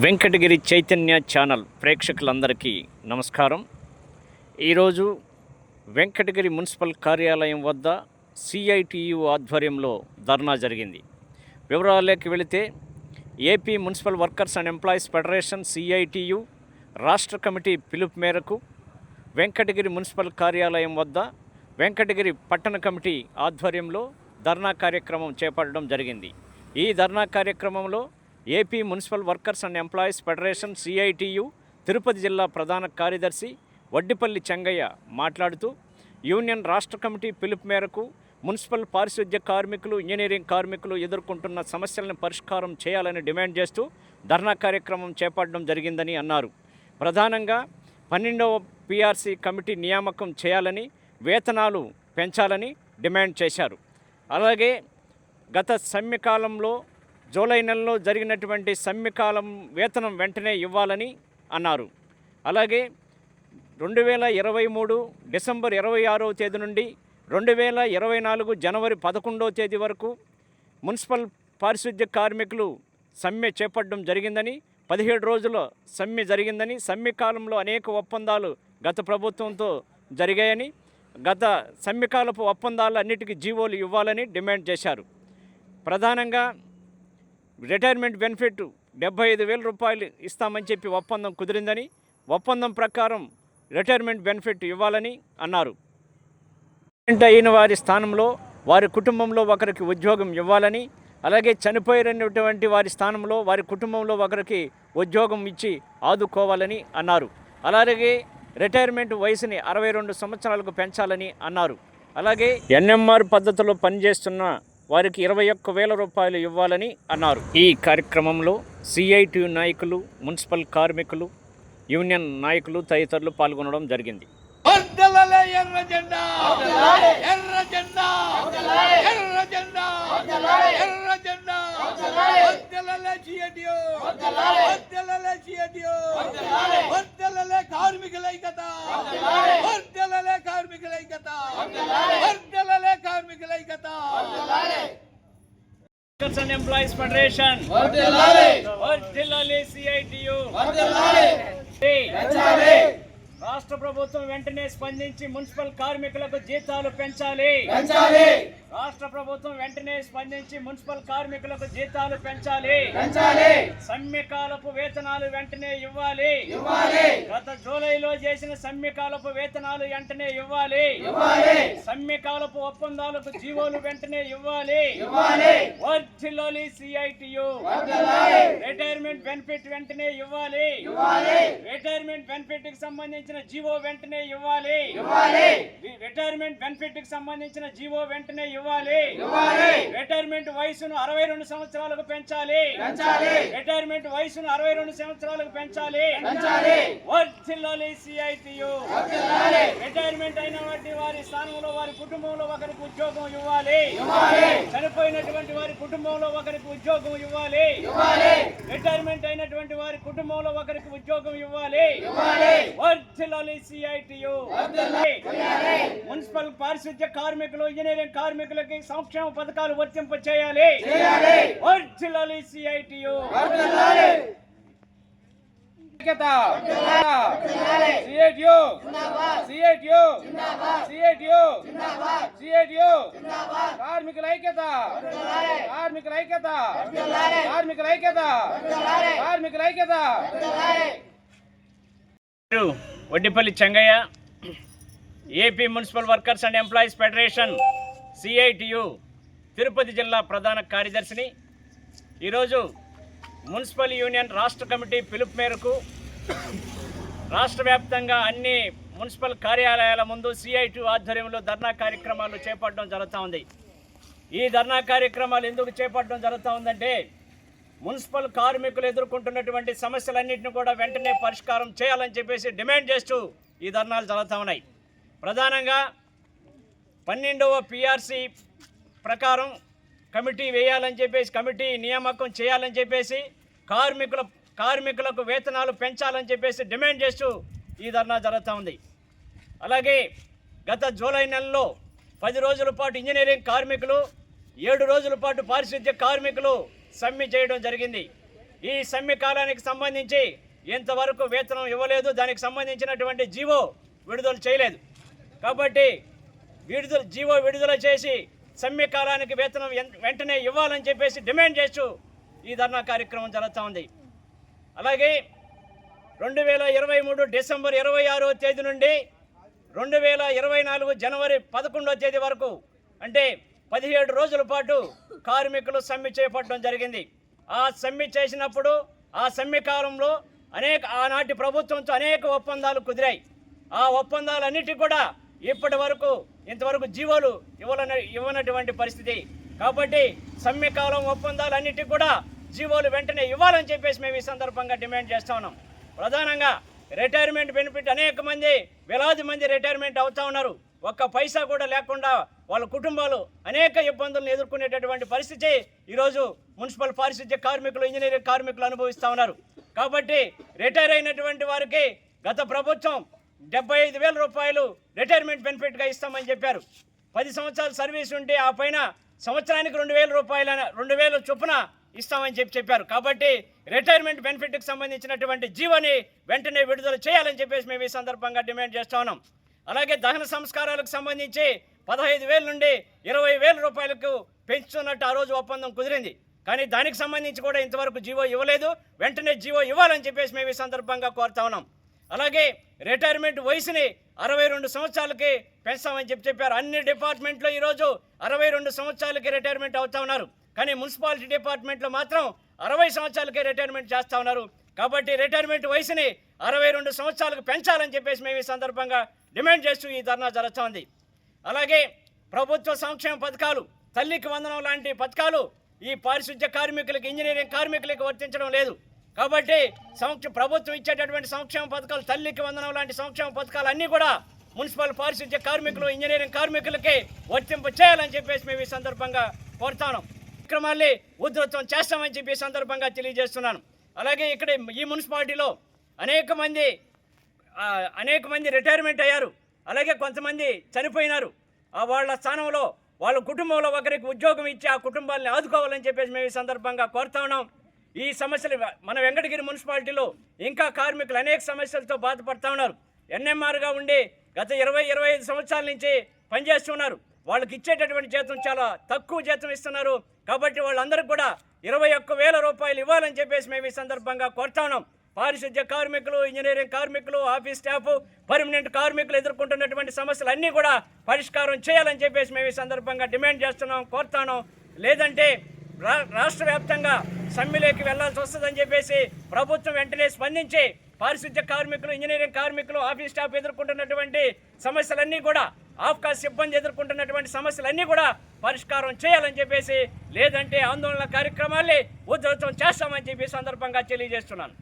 Venkatagiri Chaitanya channel ప్రేక్షకులందరికీ నమస్కారం. ఈరోజు వెంకటగిరి మున్సిపల్ కార్యాలయం వద్ద సిఐటియు ఆధ్వర్యంలో ధర్నా జరిగింది. వివరాల్లోకి వెళితే AP municipal workers and employees federation CITU రాష్ట్ర కమిటీ పిలుపు మేరకు వెంకటగిరి మున్సిపల్ కార్యాలయం వద్ద వెంకటగిరి పట్టణ కమిటీ ఆధ్వర్యంలో ధర్నా కార్యక్రమం చేపట్టడం జరిగింది. ఈ ధర్నా కార్యక్రమంలో AP municipal workers and employees federation CITU Tirupati జిల్లా ప్రధాన కార్యదర్శి వడ్డిపల్లి చెంగయ్య మాట్లాడుతూ యూనియన్ రాష్ట్ర కమిటీ పిలుపు మేరకు మున్సిపల్ పారిశుద్ధ్య కార్మికులు ఇంజనీరింగ్ కార్మికులు ఎదుర్కొంటున్న సమస్యలను పరిష్కారం చేయాలని డిమాండ్ చేస్తూ ధర్నా కార్యక్రమం చేపట్టడం జరిగిందని అన్నారు. ప్రధానంగా పన్నెండవ పిఆర్సీ కమిటీ నియామకం చేయాలని వేతనాలు పెంచాలని డిమాండ్ చేశారు. అలాగే గత సమ్మె కాలంలో జూలై నెలలో జరిగినటువంటి సమ్మెకాలం వేతనం వెంటనే ఇవ్వాలని అన్నారు. అలాగే రెండు వేల ఇరవై మూడు డిసెంబర్ ఇరవై ఆరవ తేదీ నుండి రెండు వేల ఇరవై నాలుగు జనవరి పదకొండవ తేదీ వరకు మున్సిపల్ పారిశుద్ధ్య కార్మికులు సమ్మె చేపట్టడం జరిగిందని పదిహేడు రోజుల సమ్మె జరిగిందని సమ్మె కాలంలో అనేక ఒప్పందాలు గత ప్రభుత్వంతో జరిగాయని గత సమ్మెకాలపు ఒప్పందాలు అన్నిటికీ జీవోలు ఇవ్వాలని డిమాండ్ చేశారు. ప్రధానంగా రిటైర్మెంట్ బెనిఫిట్ డెబ్బై ఐదు వేల రూపాయలు ఇస్తామని చెప్పి ఒప్పందం కుదిరిందని ఒప్పందం ప్రకారం రిటైర్మెంట్ బెనిఫిట్ ఇవ్వాలని అన్నారు. రిటైర్మెంట్ అయిన వారి స్థానంలో వారి కుటుంబంలో ఒకరికి ఉద్యోగం ఇవ్వాలని అలాగే చనిపోయినటువంటి వారి స్థానంలో వారి కుటుంబంలో ఒకరికి ఉద్యోగం ఇచ్చి ఆదుకోవాలని అన్నారు. అలాగే రిటైర్మెంట్ వయసుని అరవై రెండు సంవత్సరాలకు పెంచాలని అన్నారు. అలాగే ఎన్ఎంఆర్ పద్ధతిలో పనిచేస్తున్న వారికి ఇరవై ఒక్క వేల రూపాయలు ఇవ్వాలని అన్నారు. ఈ కార్యక్రమంలో సిఐటి నాయకులు మున్సిపల్ కార్మికులు యూనియన్ నాయకులు తదితరులు పాల్గొనడం జరిగింది. వర్ధలలే ఎర్ర జెండా! ఎర్ర జెండా! ఎర్ర జెండా! ఎర్ర జెండా! వర్ధలలే ఐక్యత వర్కర్స్ అండ్ ఎంప్లాయీస్ ఫెడరేషన్ వర్ధలాలి వర్ధిల్లాలి సిఐటియు వర్ధలాలి రాష్ట్ర ప్రభుత్వం వెంటనే స్పందించి మున్సిపల్ కార్మికులకు జీతాలు పెంచాలి. పెంచాలి. రాష్ట్ర ప్రభుత్వం వెంటనే స్పందించి మున్సిపల్ కార్మికులకు జీతాలు పెంచాలి. పెంచాలి. సమ్మెకాలపు వేతనాలు వెంటనే ఇవ్వాలి. ఇవ్వాలి. గత జూలైలో చేసిన సమ్మెకాలపు వేతనాలు వెంటనే ఇవ్వాలి. ఇవ్వాలి. సమ్మెకాలపు ఒప్పందాలకు జీవోలు వెంటనే ఇవ్వాలి. సిఐటియు. రిటైర్మెంట్ బెనిఫిట్ వెంటనే ఇవ్వాలి. ఇవ్వాలి. రిటైర్మెంట్ బెనిఫిట్కి సంబంధించిన జీవో వెంటనే ఇవ్వాలి. ఇవ్వాలి. రిటైర్మెంట్ బెనిఫిట్కి సంబంధించిన జీవో వెంటనే ఇవ్వాలి. ఇవ్వాలి. రిటైర్మెంట్ వయసును అరవై రెండు సంవత్సరాలకు పెంచాలి. పెంచాలి. రిటైర్మెంట్ వయసును అరవై రెండు సంవత్సరాలకు పెంచాలి. పెంచాలి. వర్ధిల్లాలి సిఐటియు. వర్ధిల్లాలి. రిటైర్మెంట్ అయిన వాటి వారి స్థానంలో వారి కుటుంబంలో ఒకరికి ఉద్యోగం ఇవ్వాలి. ఇవ్వాలి. చనిపోయినటువంటి వారి కుటుంబంలో ఒకరికి ఉద్యోగం ఇవ్వాలి. ఇవ్వాలి. రిటైర్మెంట్ అయినటువంటి వారి కుటుంబంలో ఒకరికి ఉద్యోగం ఇవ్వాలి. ఇవ్వాలి. వర్ధిల్లాలి సిఐటియు మున్సిపల్ పారిశుద్ధ్య కార్మికులు ఇంజనీరింగ్ కార్మికులకి సంక్షేమ పథకాలు వర్తింప చేయాలి చేయాలి వర్ధిల్లాలి సిఐటియు వర్ధిల్లాలి ఐక్యత సిఐటియు సిఐటియు సిఐటియు సిఐటియు కార్మికుల ఐక్యత కార్మికుల ఐక్యత కార్మికుల ఐక్యత కార్మికుల ఐక్యత Vaddipalli Chengaiah AP municipal workers and employees federation CITU Tirupati జిల్లా ప్రధాన కార్యదర్శిని. ఈరోజు మున్సిపల్ యూనియన్ రాష్ట్ర కమిటీ పిలుపు మేరకు రాష్ట్ర వ్యాప్తంగా అన్ని మున్సిపల్ కార్యాలయాల ముందు సిఐటియు ఆధ్వర్యంలో ధర్నా కార్యక్రమాలు చేపట్టడం జరుగుతూ ఉంది. ఈ ధర్నా కార్యక్రమాలు ఎందుకు చేపట్టడం జరుగుతూ ఉందంటే మున్సిపల్ కార్మికులు ఎదుర్కొంటున్నటువంటి సమస్యలన్నింటినీ కూడా వెంటనే పరిష్కారం చేయాలని చెప్పేసి డిమాండ్ చేస్తూ ఈ ధర్నాలు జరుగుతూ ఉన్నాయి. ప్రధానంగా పన్నెండవ పిఆర్సి ప్రకారం కమిటీ వేయాలని చెప్పేసి కమిటీ నియామకం చేయాలని చెప్పేసి కార్మికుల కార్మికులకు వేతనాలు పెంచాలని చెప్పేసి డిమాండ్ చేస్తూ ఈ ధర్నా జరుగుతూ ఉంది. అలాగే గత జూలై నెలలో పది రోజుల పాటు ఇంజనీరింగ్ కార్మికులు ఏడు రోజుల పాటు పారిశుద్ధ్య కార్మికులు సమ్మె చేయడం జరిగింది. ఈ సమ్మె కాలానికి సంబంధించి ఇంతవరకు వేతనం ఇవ్వలేదు దానికి సంబంధించినటువంటి జీవో విడుదల చేయలేదు. కాబట్టి విడుదల జీవో విడుదల చేసి సమ్మె కాలానికి వేతనం వెంటనే ఇవ్వాలని చెప్పేసి డిమాండ్ చేస్తూ ఈ ధర్నా కార్యక్రమం జరుగుతూ ఉంది. అలాగే రెండు వేల ఇరవై మూడు డిసెంబర్ ఇరవై ఆరో తేదీ నుండి రెండు వేల ఇరవై నాలుగు జనవరి పదకొండో తేదీ వరకు అంటే పదిహేడు రోజుల పాటు కార్మికులు సమ్మె చేపట్టడం జరిగింది. ఆ సమ్మె చేసినప్పుడు ఆ సమ్మె కాలంలో అనేక ఆనాటి ప్రభుత్వంతో అనేక ఒప్పందాలు కుదిరాయి. ఆ ఒప్పందాలన్నిటి కూడా ఇప్పటి వరకు ఇంతవరకు జీవోలు ఇవ్వన ఇవ్వనటువంటి పరిస్థితి. కాబట్టి సమ్మె కాలం ఒప్పందాలన్నిటికీ కూడా జీవోలు వెంటనే ఇవ్వాలని చెప్పేసి మేము ఈ సందర్భంగా డిమాండ్ చేస్తా ఉన్నాం. ప్రధానంగా రిటైర్మెంట్ బెనిఫిట్ అనేక మంది వేలాది మంది రిటైర్మెంట్ అవుతా ఉన్నారు. ఒక్క పైసా కూడా లేకుండా వాళ్ళ కుటుంబాలు అనేక ఇబ్బందులను ఎదుర్కొనేటటువంటి పరిస్థితి ఈరోజు మున్సిపల్ పారిశుద్ధ్య కార్మికులు ఇంజనీరింగ్ కార్మికులు అనుభవిస్తూ ఉన్నారు. కాబట్టి రిటైర్ అయినటువంటి వారికి గత ప్రభుత్వం డెబ్బై ఐదు వేల రూపాయలు రిటైర్మెంట్ బెనిఫిట్గా ఇస్తామని చెప్పారు. పది సంవత్సరాలు సర్వీస్ ఉంటే ఆ పైన సంవత్సరానికి రెండు వేల రూపాయల రెండు వేల చొప్పున ఇస్తామని చెప్పి చెప్పారు. కాబట్టి రిటైర్మెంట్ బెనిఫిట్కి సంబంధించినటువంటి జీవోని వెంటనే విడుదల చేయాలని చెప్పేసి మేము ఈ సందర్భంగా డిమాండ్ చేస్తా ఉన్నాం. అలాగే దహన సంస్కారాలకు సంబంధించి పదహైదు వేల నుండి ఇరవై వేల రూపాయలకు పెంచుతున్నట్టు ఆ రోజు ఒప్పందం కుదిరింది. కానీ దానికి సంబంధించి కూడా ఇంతవరకు జీవో ఇవ్వలేదు. వెంటనే జీవో ఇవ్వాలని చెప్పేసి మేము ఈ సందర్భంగా కోరుతా ఉన్నాం. అలాగే రిటైర్మెంట్ వయసుని అరవై రెండు సంవత్సరాలకి పెంచామని చెప్పి చెప్పారు. అన్ని డిపార్ట్మెంట్లో ఈరోజు అరవై రెండు సంవత్సరాలకి రిటైర్మెంట్ అవుతా ఉన్నారు. కానీ మున్సిపాలిటీ డిపార్ట్మెంట్లో మాత్రం అరవై సంవత్సరాలకే రిటైర్మెంట్ చేస్తూ ఉన్నారు. కాబట్టి రిటైర్మెంట్ వయసుని అరవై రెండు సంవత్సరాలకు పెంచాలని చెప్పేసి మేము ఈ సందర్భంగా డిమాండ్ చేస్తూ ఈ ధర్నా జరుగుతోంది. అలాగే ప్రభుత్వ సంక్షేమ పథకాలు తల్లికి వందనం లాంటి పథకాలు ఈ పారిశుద్ధ్య కార్మికులకు ఇంజనీరింగ్ కార్మికులకు వర్తించడం లేదు. కాబట్టి సంక్ష ప్రభుత్వం ఇచ్చేటటువంటి సంక్షేమ పథకాలు తల్లికి వందనం లాంటి సంక్షేమ పథకాలు అన్నీ కూడా మున్సిపల్ పారిశుద్ధ్య కార్మికులు ఇంజనీరింగ్ కార్మికులకి వర్తింపు చేయాలని చెప్పేసి మేము ఈ సందర్భంగా కోరుతాను కార్యక్రమాల్ని ఉధృతం చేస్తామని చెప్పి ఈ సందర్భంగా తెలియజేస్తున్నాను. అలాగే ఇక్కడ ఈ మున్సిపాలిటీలో అనేక మంది అనేక మంది రిటైర్మెంట్ అయ్యారు. అలాగే కొంతమంది చనిపోయినారు. ఆ వాళ్ళ స్థానంలో వాళ్ళ కుటుంబంలో ఒకరికి ఉద్యోగం ఇచ్చి ఆ కుటుంబాలని ఆదుకోవాలని చెప్పేసి మేము ఈ సందర్భంగా కోరుతా ఉన్నాం. ఈ సమస్యలు మన వెంకటగిరి మున్సిపాలిటీలో ఇంకా కార్మికులు అనేక సమస్యలతో బాధపడుతూ ఉన్నారు. ఎన్ఎంఆర్గా ఉండి గత ఇరవై ఇరవై ఐదు సంవత్సరాల నుంచి పనిచేస్తున్నారు. వాళ్ళకి ఇచ్చేటటువంటి జీతం చాలా తక్కువ జీతం ఇస్తున్నారు. కాబట్టి వాళ్ళందరికీ కూడా ఇరవై ఒక్క వేల రూపాయలు ఇవ్వాలని చెప్పేసి మేము ఈ సందర్భంగా కోరుతా ఉన్నాం. పారిశుద్ధ్య కార్మికులు ఇంజనీరింగ్ కార్మికులు ఆఫీస్ స్టాఫ్ పర్మనెంట్ కార్మికులు ఎదుర్కొంటున్నటువంటి సమస్యలు అన్నీ కూడా పరిష్కారం చేయాలని చెప్పేసి మేము ఈ సందర్భంగా డిమాండ్ చేస్తున్నాం కోరుతాను లేదంటే రా రాష్ట్ర వ్యాప్తంగా సమ్మెలోకి వెళ్ళాల్సి వస్తుందని చెప్పేసి ప్రభుత్వం వెంటనే స్పందించి పారిశుద్ధ్య కార్మికులు ఇంజనీరింగ్ కార్మికులు ఆఫీస్ స్టాఫ్ ఎదుర్కొంటున్నటువంటి సమస్యలన్నీ కూడా ఆఫ్కా సిబ్బంది ఎదుర్కొంటున్నటువంటి సమస్యలన్నీ కూడా పరిష్కారం చేయాలని చెప్పేసి లేదంటే ఆందోళన కార్యక్రమాల్ని ఉధృతం చేస్తామని చెప్పి సందర్భంగా తెలియజేస్తున్నాను.